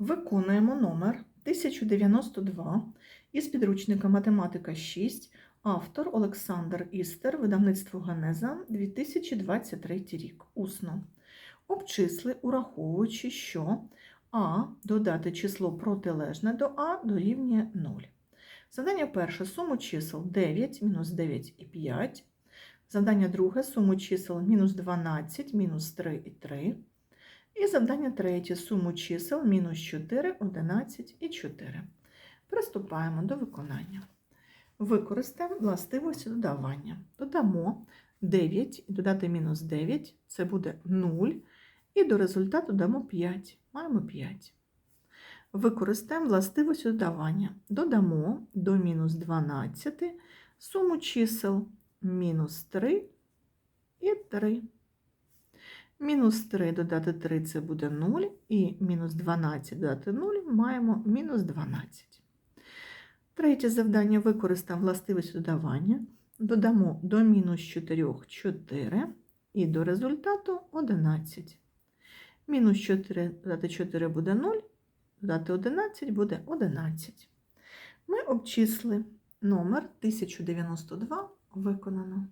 Виконуємо номер 1092 із підручника Математика 6, автор Олександр Істер, видавництво Генеза, 2023 рік. Усно. Обчисли, ураховуючи, що А додати число протилежне до А дорівнює 0. Завдання перше суму чисел 9, мінус 9 і 5. Завдання друге суму чисел мінус 12, мінус 3 і 3. І завдання третє суму чисел мінус 4, 11 і 4. Приступаємо до виконання. Використаємо властивості додавання. Додамо 9 і додати мінус 9 це буде 0. І до результату дамо 5. Маємо 5. Використаємо властивості додавання. Додамо до мінус 12 суму чисел мінус 3 і 3. Мінус 3 додати 3 це буде 0, і мінус 12 додати 0 маємо мінус 12. Третє завдання використаємо властивість додавання. Додамо до мінус 4 4 і до результату 11. Мінус 4 додати 4 буде 0, додати 11 буде 11. Ми обчисли номер 1092 виконано.